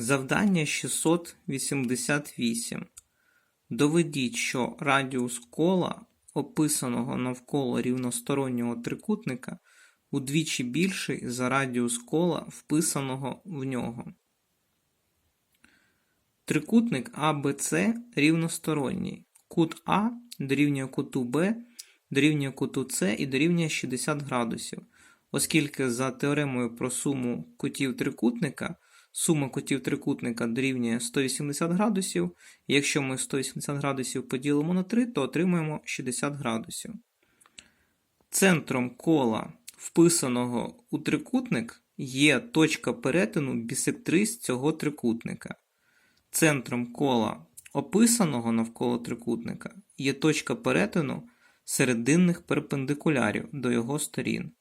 Завдання 688. Доведіть, що радіус кола, описаного навколо рівностороннього трикутника, удвічі більший за радіус кола, вписаного в нього. Трикутник АБЦ рівносторонній. Кут А дорівнює куту Б, дорівнює куту С і дорівнює 60 градусів. Оскільки за теоремою про суму кутів трикутника сума кутів трикутника дорівнює 180 градусів, якщо ми 180 градусів поділимо на 3, то отримаємо 60 градусів. Центром кола, вписаного у трикутник, є точка перетину бісектрис цього трикутника. Центром кола, описаного навколо трикутника, є точка перетину серединних перпендикулярів до його сторін.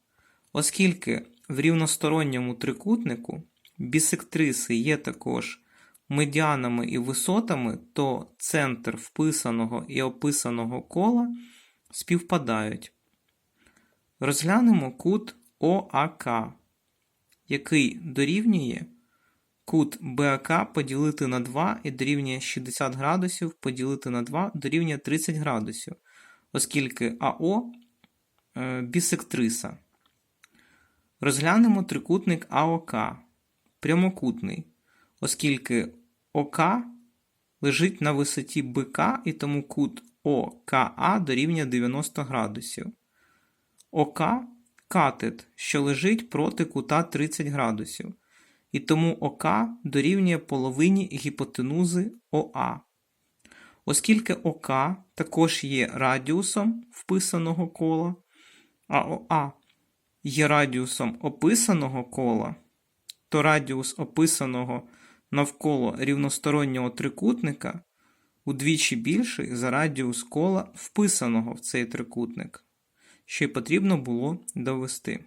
Оскільки в рівносторонньому трикутнику бісектриси є також медіанами і висотами, то центр вписаного і описаного кола співпадають. Розглянемо кут ОАК, який дорівнює кут БАК поділити на 2 і дорівнює 60 градусів поділити на 2 дорівнює 30 градусів, оскільки АО е, бісектриса. Розглянемо трикутник АОК, прямокутний, оскільки ОК лежить на висоті БК і тому кут ОКА дорівнює 90 градусів. ОК катет, що лежить проти кута 30 градусів. І тому ОК дорівнює половині гіпотенузи ОА. Оскільки ОК також є радіусом вписаного кола, а ОА є радіусом описаного кола, то радіус описаного навколо рівностороннього трикутника удвічі більший за радіус кола вписаного в цей трикутник, що й потрібно було довести.